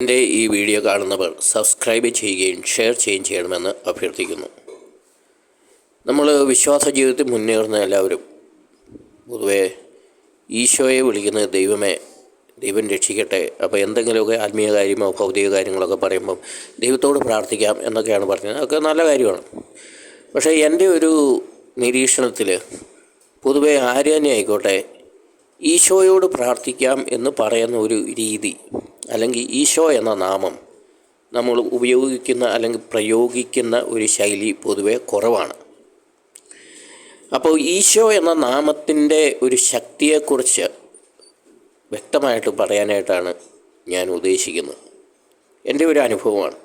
എന്റെ ഈ വീഡിയോ കാണുന്നവർ സബ്സ്ക്രൈബ് ചെയ്യുകയും ഷെയർ ചെയ്യുകയും ചെയ്യണമെന്ന് അഭ്യർത്ഥിക്കുന്നു. നമ്മൾ വിശ്വാസ ജീവിതത്തിൽ മുന്നേറുന്ന എല്ലാവരും പൊതുവെ ഈശോയെ വിളിക്കുന്നത് ദൈവമേ ദൈവം രക്ഷിക്കട്ടെ. അപ്പോൾ എന്തെങ്കിലുമൊക്കെ ആത്മീയ കാര്യമോ ഭൗതിക കാര്യങ്ങളൊക്കെ പറയുമ്പം ദൈവത്തോട് പ്രാർത്ഥിക്കാം എന്നൊക്കെയാണ് പറഞ്ഞത്. അതൊക്കെ നല്ല കാര്യമാണ്. പക്ഷേ എന്റെ ഒരു നിരീക്ഷണത്തിൽ പൊതുവേ ആര് തന്നെ ആയിക്കോട്ടെ ഈശോയോട് പ്രാർത്ഥിക്കാം എന്ന് പറയുന്ന ഒരു രീതി അല്ലെങ്കിൽ ഈശോ എന്ന നാമം നമ്മൾ ഉപയോഗിക്കുന്ന അല്ലെങ്കിൽ പ്രയോഗിക്കുന്ന ഒരു ശൈലി പൊതുവെ കുറവാണ്. അപ്പോൾ ഈശോ എന്ന നാമത്തിന്റെ ഒരു ശക്തിയെക്കുറിച്ച് വ്യക്തമായിട്ട് പറയാനായിട്ടാണ് ഞാൻ ഉദ്ദേശിക്കുന്നത്. എന്റെ ഒരു അനുഭവമാണ്.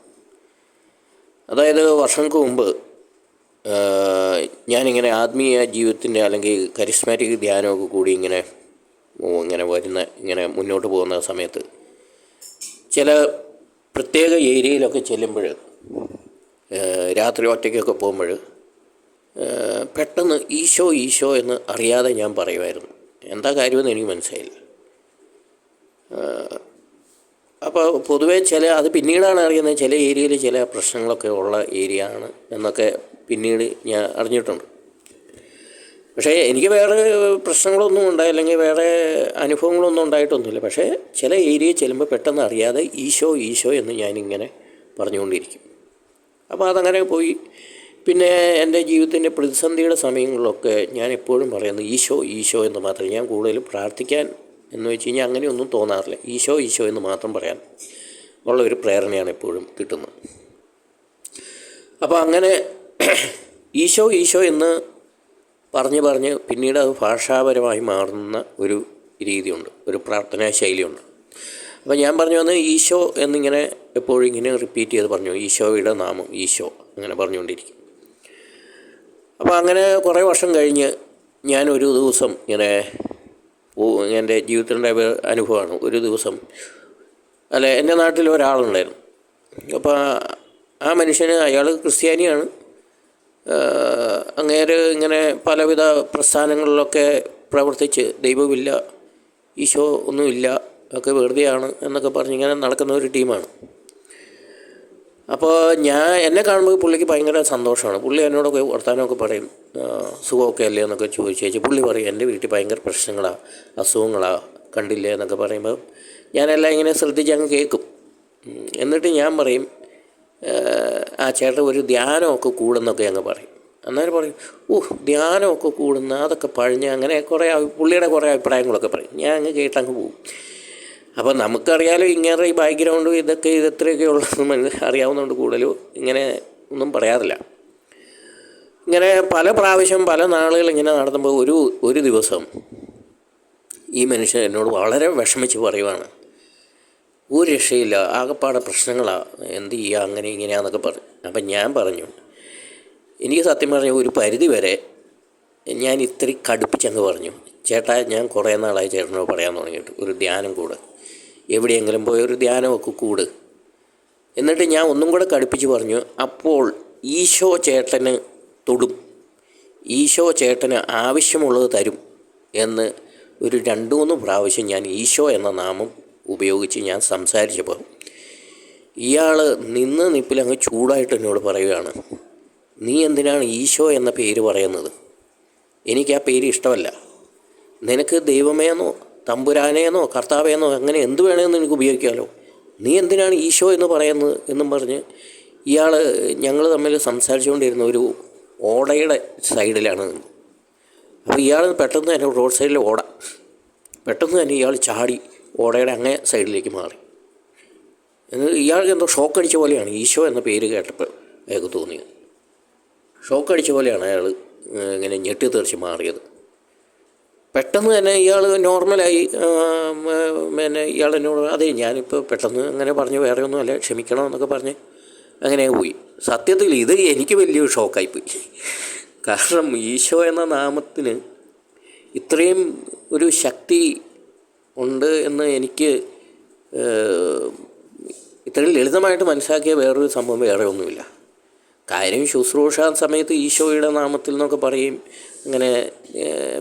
അതായത് വർഷങ്ങൾക്ക് മുമ്പ് ഞാനിങ്ങനെ ആത്മീയ ജീവിതത്തിന്റെ അല്ലെങ്കിൽ കരിസ്മാറ്റിക് ധ്യാനമൊക്കെ കൂടി ഇങ്ങനെ ഇങ്ങനെ വരുന്ന ഇങ്ങനെ മുന്നോട്ട് പോകുന്ന സമയത്ത് ചില പ്രത്യേക ഏരിയയിലൊക്കെ ചെല്ലുമ്പോൾ രാത്രി ഒറ്റയ്ക്കൊക്കെ പോകുമ്പോൾ പെട്ടെന്ന് ഈശോ ഈശോ എന്ന് അറിയാതെ ഞാൻ പറയുമായിരുന്നു. എന്താ കാര്യമെന്ന് എനിക്ക് മനസ്സിലായില്ല. അപ്പോൾ പൊതുവേ ചില അത് പിന്നീടാണ് അറിയുന്നത് ചില ഏരിയയിൽ ചില പ്രശ്നങ്ങളൊക്കെ ഉള്ള ഏരിയ ആണ് എന്നൊക്കെ പിന്നീട് ഞാൻ അറിഞ്ഞിട്ടുണ്ട്. പക്ഷേ എനിക്ക് വേറെ പ്രശ്നങ്ങളൊന്നും ഉണ്ടായി അല്ലെങ്കിൽ വേറെ അനുഭവങ്ങളൊന്നും ഉണ്ടായിട്ടൊന്നുമില്ല. പക്ഷേ ചില ഏരിയയിൽ ചെല്ലുമ്പോൾ പെട്ടെന്ന് അറിയാതെ ഈശോ ഈശോ എന്ന് ഞാനിങ്ങനെ പറഞ്ഞുകൊണ്ടിരിക്കും. അപ്പോൾ അതങ്ങനെ പോയി. പിന്നെ എന്റെ ജീവിതത്തിന്റെ പ്രതിസന്ധിയുടെ സമയങ്ങളിലൊക്കെ ഞാൻ എപ്പോഴും പറയുന്നത് ഈശോ ഈശോ എന്ന് മാത്രമേ ഞാൻ കൂടുതലും പ്രാർത്ഥിക്കാൻ എന്ന് വെച്ച് കഴിഞ്ഞാൽ അങ്ങനെയൊന്നും തോന്നാറില്ല. ഈശോ ഈശോ എന്ന് മാത്രം പറയാൻ ഉള്ള ഒരു പ്രേരണയാണ് എപ്പോഴും കിട്ടുന്നത്. അപ്പോൾ അങ്ങനെ ഈശോ ഈശോ എന്ന് പറഞ്ഞ് പറഞ്ഞ് പിന്നീട് അത് ഭാഷാപരമായി മാറുന്ന ഒരു രീതിയുണ്ട് ഒരു പ്രാർത്ഥനാ ശൈലിയുണ്ട്. അപ്പോൾ ഞാൻ പറഞ്ഞു വന്ന് ഈശോ എന്നിങ്ങനെ എപ്പോഴും ഇങ്ങനെ റിപ്പീറ്റ് ചെയ്ത് പറഞ്ഞു ഈശോയുടെ നാമം ഈശോ അങ്ങനെ പറഞ്ഞുകൊണ്ടിരിക്കും. അപ്പോൾ അങ്ങനെ കുറേ വർഷം കഴിഞ്ഞ് ഞാൻ ഒരു ദിവസം ഇങ്ങനെ എന്റെ ജീവിതത്തിന്റെ അനുഭവമാണ്. ഒരു ദിവസം അല്ല എന്റെ നാട്ടിൽ ഒരാളുണ്ടായിരുന്നു. അപ്പോൾ ആ മനുഷ്യന് അയാൾ ക്രിസ്ത്യാനിയാണ്. അങ്ങേര് ഇങ്ങനെ പലവിധ പ്രസ്ഥാനങ്ങളിലൊക്കെ പ്രവർത്തിച്ച് ദൈവമില്ല ഈശോ ഒന്നുമില്ല ഒക്കെ വെറുതെയാണ് എന്നൊക്കെ പറഞ്ഞ് ഇങ്ങനെ നടക്കുന്ന ഒരു ടീമാണ്. അപ്പോൾ ഞാൻ എന്നെ കാണുമ്പോൾ പുള്ളിക്ക് ഭയങ്കര സന്തോഷമാണ്. പുള്ളി എന്നോടൊക്കെ വർത്തമാനമൊക്കെ പറയും സുഖമൊക്കെ അല്ലേ? എന്നൊക്കെ ചോദിച്ചു ചേച്ചി പുള്ളി പറയും എന്റെ വീട്ടിൽ ഭയങ്കര പ്രശ്നങ്ങളാണ് അസുഖങ്ങളാണ് കണ്ടില്ലേ? എന്നൊക്കെ പറയുമ്പോൾ ഞാനെല്ലാം ഇങ്ങനെ ശ്രദ്ധിച്ച് അങ്ങ് കേൾക്കും. എന്നിട്ട് ഞാൻ പറയും ആ ചേട്ടൻ ഒരു ധ്യാനമൊക്കെ കൂടുന്നൊക്കെ അങ്ങ് പറയും. അന്നേരം പറയും ഓ ധ്യാനമൊക്കെ കൂടുന്ന അതൊക്കെ പഴഞ്ഞ് അങ്ങനെ കുറേ പുള്ളിയുടെ കുറേ അഭിപ്രായങ്ങളൊക്കെ പറയും. ഞാൻ അങ്ങ് കേട്ടങ്ങ് പോകും അപ്പോൾ നമുക്കറിയാലോ ഇങ്ങനെ ഈ ബാക്ക്ഗ്രൗണ്ടും ഇതൊക്കെ ഇതത്രയൊക്കെ മനസ്സ് അറിയാവുന്നതുകൊണ്ട് കൂടുതലും ഇങ്ങനെ ഒന്നും പറയാറില്ല. ഇങ്ങനെ പല പ്രാവശ്യം പല നാളുകൾ ഇങ്ങനെ നടത്തുമ്പോൾ ഒരു ഒരു ദിവസം ഈ മനുഷ്യൻ എന്നോട് വളരെ വിഷമിച്ച് പറയുവാണ്. ഒരു രക്ഷയില്ല ആകെപ്പാടെ പ്രശ്നങ്ങളാണ് എന്ത് ചെയ്യുക അങ്ങനെ ഇങ്ങനെയാന്നൊക്കെ പറഞ്ഞു അപ്പം ഞാൻ പറഞ്ഞു എനിക്ക് സത്യം പറഞ്ഞ ഒരു പരിധി വരെ ഞാൻ ഇത്തിരി കടുപ്പിച്ചങ്ങ് പറഞ്ഞു. ചേട്ടാ ഞാൻ കുറേ നാളായി ചേട്ടനോട് പറയാൻ തുടങ്ങിയിട്ട് ഒരു ധ്യാനം കൂടെ. എവിടെയെങ്കിലും പോയി ഒരു ധ്യാനമൊക്കെ കൂട്. എന്നിട്ട് ഞാൻ ഒന്നും കൂടെ കടുപ്പിച്ച് പറഞ്ഞു അപ്പോൾ ഈശോ ചേട്ടന് തൊടും. ഈശോ ചേട്ടന് ആവശ്യമുള്ളത് തരും എന്ന് ഒരു രണ്ട് മൂന്ന് പ്രാവശ്യം ഞാൻ ഈശോ എന്ന നാമം ഉപയോഗിച്ച് ഞാൻ സംസാരിച്ചപ്പോൾ ഇയാൾ നിന്ന് നിപ്പിൽ അങ്ങ് ചൂടായിട്ട് എന്നോട് പറയുകയാണ് നീ എന്തിനാണ് ഈശോ എന്ന പേര് പറയുന്നത്? എനിക്ക് ആ പേര് ഇഷ്ടമല്ല. നിനക്ക് ദൈവമേന്നോ തമ്പുരാനേന്നോ കർത്താവേന്നോ അങ്ങനെ എന്ത് വേണമെന്ന് എനിക്ക് ഉപയോഗിക്കാമല്ലോ നീ എന്തിനാണ് ഈശോ എന്ന് പറയുന്നത്? എന്നും പറഞ്ഞ് ഇയാൾ ഞങ്ങൾ തമ്മിൽ സംസാരിച്ചുകൊണ്ടിരുന്ന ഒരു ഓടയുടെ സൈഡിലാണ് അപ്പോൾ ഇയാൾ പെട്ടെന്ന് തന്നെ റോഡ് സൈഡിൽ ഓട. പെട്ടെന്ന് തന്നെ ഇയാൾ ചാടി. ഓടയുടെ അങ്ങേ സൈഡിലേക്ക് മാറി. എന്നിട്ട് ഇയാൾക്ക് എന്തോ ഷോക്ക് അടിച്ച പോലെയാണ് ഈശോ എന്ന പേര് കേട്ടപ്പോൾ അയാൾക്ക് തോന്നിയത്. ഷോക്ക് അടിച്ച പോലെയാണ് അയാൾ ഇങ്ങനെ ഞെട്ടി തെറിച്ച് മാറിയത്. പെട്ടെന്ന് തന്നെ ഇയാൾ നോർമലായി പിന്നെ ഇയാൾ എന്നോട് അതെ ഞാനിപ്പോൾ പെട്ടെന്ന് അങ്ങനെ പറഞ്ഞു വേറെ ഒന്നുമല്ല ക്ഷമിക്കണം എന്നൊക്കെ പറഞ്ഞ് അങ്ങനെ പോയി. സത്യത്തിൽ ഇത് എനിക്ക് വലിയൊരു ഷോക്കായിപ്പോയി കാരണം ഈശോ എന്ന നാമത്തിന് ഇത്രയും ഒരു ശക്തി ഉണ്ട് എന്ന് എനിക്ക് ഇത്രയും ലളിതമായിട്ട് മനസ്സിലാക്കിയ വേറൊരു സംഭവം വേറെ ഒന്നുമില്ല. കാര്യം ശുശ്രൂഷ സമയത്ത് ഈശോയുടെ നാമത്തിൽ എന്നൊക്കെ പറയും അങ്ങനെ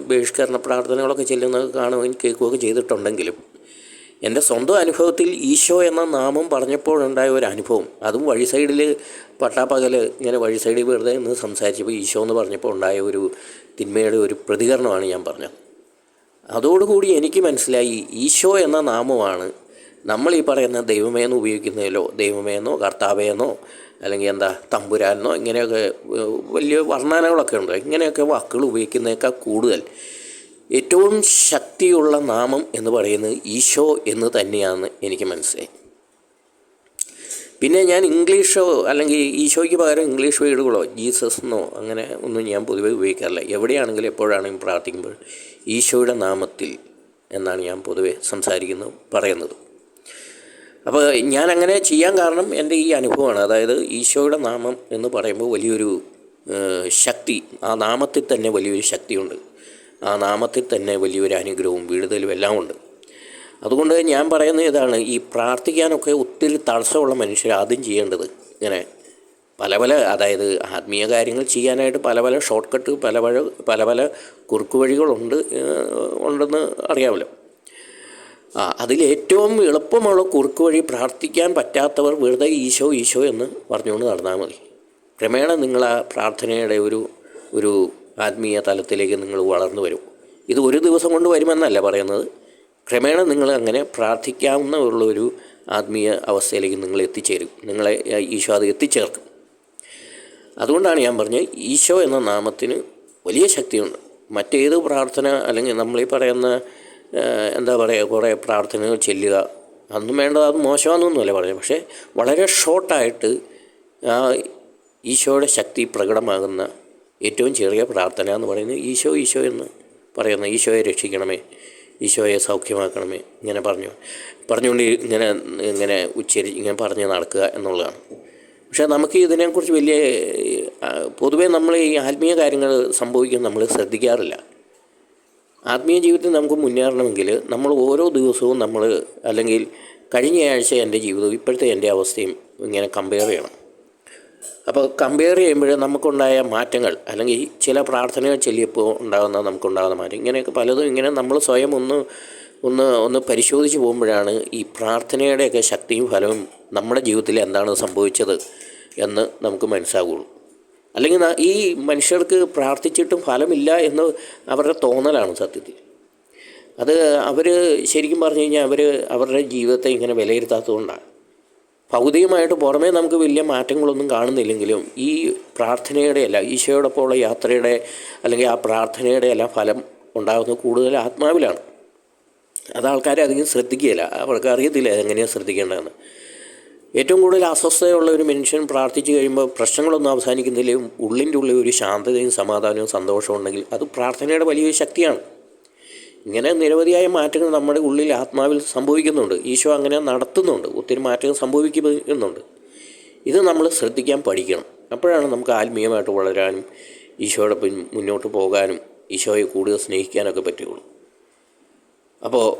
ബഹിഷ്കരണ പ്രാർത്ഥനകളൊക്കെ ചെല്ലുന്നത് കാണുകയും കേൾക്കുകയൊക്കെ ചെയ്തിട്ടുണ്ടെങ്കിലും എന്റെ സ്വന്തം അനുഭവത്തിൽ ഈശോ എന്ന നാമം പറഞ്ഞപ്പോഴുണ്ടായ ഒരു അനുഭവം അതും വഴി സൈഡിൽ പട്ടാപ്പകൽ ഇങ്ങനെ വഴി സൈഡിൽ വെറുതെ നിന്ന് സംസാരിച്ചപ്പോൾ ഈശോ എന്ന് പറഞ്ഞപ്പോൾ ഉണ്ടായ ഒരു തിന്മയുടെ ഒരു പ്രതികരണമാണ് ഞാൻ പറഞ്ഞത്. അതോടുകൂടി എനിക്ക് മനസ്സിലായി ഈശോ എന്ന നാമമാണ് നമ്മൾ ഈ പറയുന്ന ദൈവമേന്ന് ഉപയോഗിക്കുന്നതിലോ ദൈവമേന്നോ കർത്താവേന്നോ അല്ലെങ്കിൽ എന്താ തമ്പുരാനെന്നോ ഇങ്ങനെയൊക്കെ വലിയ വർണനകളൊക്കെ ഉണ്ട്. ഇങ്ങനെയൊക്കെ വാക്കുകൾ ഉപയോഗിക്കുന്നതിനേക്കാൾ കൂടുതൽ. ഏറ്റവും ശക്തിയുള്ള നാമം എന്ന് പറയുന്നത് ഈശോ എന്ന് തന്നെയാണ് എനിക്ക് മനസ്സിലായി. പിന്നെ ഞാൻ ഇംഗ്ലീഷോ അല്ലെങ്കിൽ ഈശോയ്ക്ക് പകരം ഇംഗ്ലീഷ് വേർഡുകളോ ജീസസ് എന്നോ അങ്ങനെ ഒന്നും ഞാൻ പൊതുവെ ഉപയോഗിക്കാറില്ല. എവിടെയാണെങ്കിലും എപ്പോഴാണെങ്കിലും പ്രാർത്ഥിക്കുമ്പോൾ ഈശോയുടെ നാമത്തിൽ എന്നാണ് ഞാൻ പൊതുവെ സംസാരിക്കുന്നത് പറയുന്നത്. അപ്പോൾ ഞാൻ അങ്ങനെ ചെയ്യാൻ കാരണം എന്റെ ഈ അനുഭവമാണ്. അതായത് ഈശോയുടെ നാമം എന്ന് പറയുമ്പോൾ വലിയൊരു ശക്തി ആ നാമത്തിൽ തന്നെ വലിയൊരു ശക്തിയുണ്ട്. ആ നാമത്തിൽ തന്നെ വലിയൊരു അനുഗ്രഹവും വിടുതലും എല്ലാം ഉണ്ട് അതുകൊണ്ട് ഞാൻ പറയുന്ന ഇതാണ് ഈ പ്രാർത്ഥിക്കാനൊക്കെ ഒത്തിരി തടസ്സമുള്ള മനുഷ്യർ ആദ്യം ചെയ്യേണ്ടത് ഇങ്ങനെ പല പല അതായത് ആത്മീയ കാര്യങ്ങൾ ചെയ്യാനായിട്ട് പല പല ഷോർട്ട് കട്ട് പല പല പല പല കുറുക്കു വഴികളുണ്ട് ഉണ്ടെന്ന് അറിയാമല്ലോ. ആ അതിലേറ്റവും എളുപ്പമുള്ള കുറുക്ക് വഴി പ്രാർത്ഥിക്കാൻ പറ്റാത്തവർ വെറുതെ ഈശോ ഈശോ എന്ന് പറഞ്ഞുകൊണ്ട് നടന്നാൽ മതി. ക്രമേണ നിങ്ങൾ ആ പ്രാർത്ഥനയുടെ ഒരു ഒരു ആത്മീയ തലത്തിലേക്ക് നിങ്ങൾ വളർന്നു വരും. ഇത് ഒരു ദിവസം കൊണ്ട് വരുമെന്നല്ല പറയുന്നത്. ക്രമേണ നിങ്ങൾ അങ്ങനെ പ്രാർത്ഥിക്കാവുന്ന ഒരു ആത്മീയ അവസ്ഥയിലേക്ക് നിങ്ങൾ എത്തിച്ചേരും. നിങ്ങളെ ഈശോ അത് എത്തിച്ചേർക്കും. അതുകൊണ്ടാണ് ഞാൻ പറഞ്ഞത് ഈശോ എന്ന നാമത്തിന് വലിയ ശക്തിയുണ്ട്. മറ്റേത് പ്രാർത്ഥന അല്ലെങ്കിൽ നമ്മളീ പറയുന്ന എന്താ പറയുക കുറേ പ്രാർത്ഥനകൾ ചെല്ലുക അന്നും വേണ്ടത് അത് മോശമാണെന്നൊന്നുമല്ല പറഞ്ഞത്. പക്ഷേ വളരെ ഷോർട്ടായിട്ട് ആ ഈശോയുടെ ശക്തി പ്രകടമാകുന്ന ഏറ്റവും ചെറിയ പ്രാർത്ഥന എന്ന് പറയുന്നത് ഈശോ ഈശോ എന്ന് പറയുന്ന ഈശോയെ രക്ഷിക്കണമേ. ഈശോയെ സൗഖ്യമാക്കണമേ ഇങ്ങനെ പറഞ്ഞു. പറഞ്ഞുകൊണ്ട് ഇങ്ങനെ ഇങ്ങനെ ഉച്ചരി ഇങ്ങനെ പറഞ്ഞ് നടക്കുക എന്നുള്ളതാണ്. പക്ഷേ നമുക്ക് ഇതിനെക്കുറിച്ച് വലിയ പൊതുവേ നമ്മൾ ഈ ആത്മീയ കാര്യങ്ങൾ സംഭവിക്കാൻ നമ്മൾ ശ്രദ്ധിക്കാറില്ല. ആത്മീയ ജീവിതത്തിൽ നമുക്ക് മുന്നേറണമെങ്കിൽ നമ്മൾ ഓരോ ദിവസവും നമ്മൾ അല്ലെങ്കിൽ കഴിഞ്ഞ ആഴ്ച എന്റെ ജീവിതവും ഇപ്പോഴത്തെ എന്റെ അവസ്ഥയും ഇങ്ങനെ കമ്പയർ ചെയ്യണം. അപ്പോൾ കമ്പയർ ചെയ്യുമ്പോൾ നമുക്കുണ്ടായ മാറ്റങ്ങൾ അല്ലെങ്കിൽ ചില പ്രാർത്ഥനകൾ ചൊല്ലിയപ്പോൾ ഉണ്ടാകുന്ന നമുക്കുണ്ടാകുന്ന മാറ്റം. ഇങ്ങനെയൊക്കെ പലതും ഇങ്ങനെ നമ്മൾ സ്വയം ഒന്ന് ഒന്ന് ഒന്ന് പരിശോധിച്ച് പോകുമ്പോഴാണ് ഈ പ്രാർത്ഥനയുടെയൊക്കെ ശക്തിയും ഫലവും നമ്മുടെ ജീവിതത്തിൽ എന്താണ് സംഭവിച്ചത് എന്ന് നമുക്ക് മനസ്സിലാകുള്ളൂ അല്ലെങ്കിൽ ഈ മനുഷ്യർക്ക് പ്രാർത്ഥിച്ചിട്ടും ഫലമില്ല എന്ന് അവരുടെ തോന്നലാണ് സത്യത്തിൽ. അത് അവർ ശരിക്കും പറഞ്ഞു കഴിഞ്ഞാൽ അവർ അവരുടെ ജീവിതത്തെ ഇങ്ങനെ വിലയിരുത്താത്തതുകൊണ്ടാണ്. ഭൗതികമായിട്ട് പുറമേ നമുക്ക് വലിയ മാറ്റങ്ങളൊന്നും കാണുന്നില്ലെങ്കിലും ഈ പ്രാർത്ഥനയുടെ അല്ല ഈശോയോടൊപ്പമുള്ള യാത്രയുടെ അല്ലെങ്കിൽ ആ പ്രാർത്ഥനയുടെ എല്ലാം ഫലം ഉണ്ടാകുന്നത് കൂടുതൽ ആത്മാവിലാണ്. അത് ആൾക്കാരെ അധികം ശ്രദ്ധിക്കുകയില്ല. അവർക്ക് അറിയത്തില്ല എങ്ങനെയാണ് ശ്രദ്ധിക്കേണ്ടതെന്ന്. ഏറ്റവും കൂടുതൽ അസ്വസ്ഥതയുള്ള ഒരു മനുഷ്യൻ പ്രാർത്ഥിച്ചു കഴിയുമ്പോൾ പ്രശ്നങ്ങളൊന്നും അവസാനിക്കുന്നില്ലെങ്കിലും ഉള്ളിന്റെ ഉള്ളിൽ ഒരു ശാന്തതയും സമാധാനവും സന്തോഷവും ഉണ്ടെങ്കിൽ അത് പ്രാർത്ഥനയുടെ വലിയൊരു ശക്തിയാണ്. ഇങ്ങനെ നിരവധിയായ മാറ്റങ്ങൾ നമ്മുടെ ഉള്ളിൽ ആത്മാവിൽ സംഭവിക്കുന്നുണ്ട്. ഈശോ അങ്ങനെ നടത്തുന്നുണ്ട്. ഒത്തിരി മാറ്റങ്ങൾ സംഭവിക്കുന്നുണ്ട്. ഇത് നമ്മൾ ശ്രദ്ധിക്കാൻ പഠിക്കണം. അപ്പോഴാണ് നമുക്ക് ആത്മീയമായിട്ട് വളരാനും ഈശോയുടെ പിൻ മുന്നോട്ട് പോകാനും ഈശോയെ കൂടുതൽ സ്നേഹിക്കാനൊക്കെ പറ്റുകയുള്ളൂ. അപ്പോൾ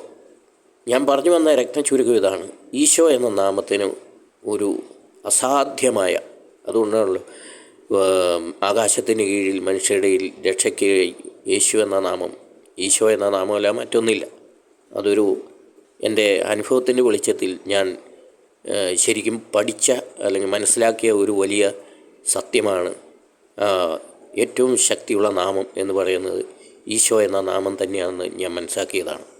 ഞാൻ പറഞ്ഞു വന്ന രക്തം ചുരുക്കം ഇതാണ്. ഈശോ എന്ന നാമത്തിന് ഒരു അസാധ്യമായ അതുകൊണ്ടാണല്ലോ ആകാശത്തിന് കീഴിൽ മനുഷ്യരുടെ രക്ഷയ്ക്ക് യേശു എന്ന നാമം ഈശോ എന്ന നാമമല്ല മറ്റൊന്നില്ല. അതൊരു എന്റെ അനുഭവത്തിന്റെ വെളിച്ചത്തിൽ ഞാൻ ശരിക്കും പഠിച്ച അല്ലെങ്കിൽ മനസ്സിലാക്കിയ ഒരു വലിയ സത്യമാണ്. ഏറ്റവും ശക്തിയുള്ള നാമം എന്ന് പറയുന്നത് ഈശോ എന്ന നാമം തന്നെയാണെന്ന് ഞാൻ മനസ്സിലാക്കിയതാണ്.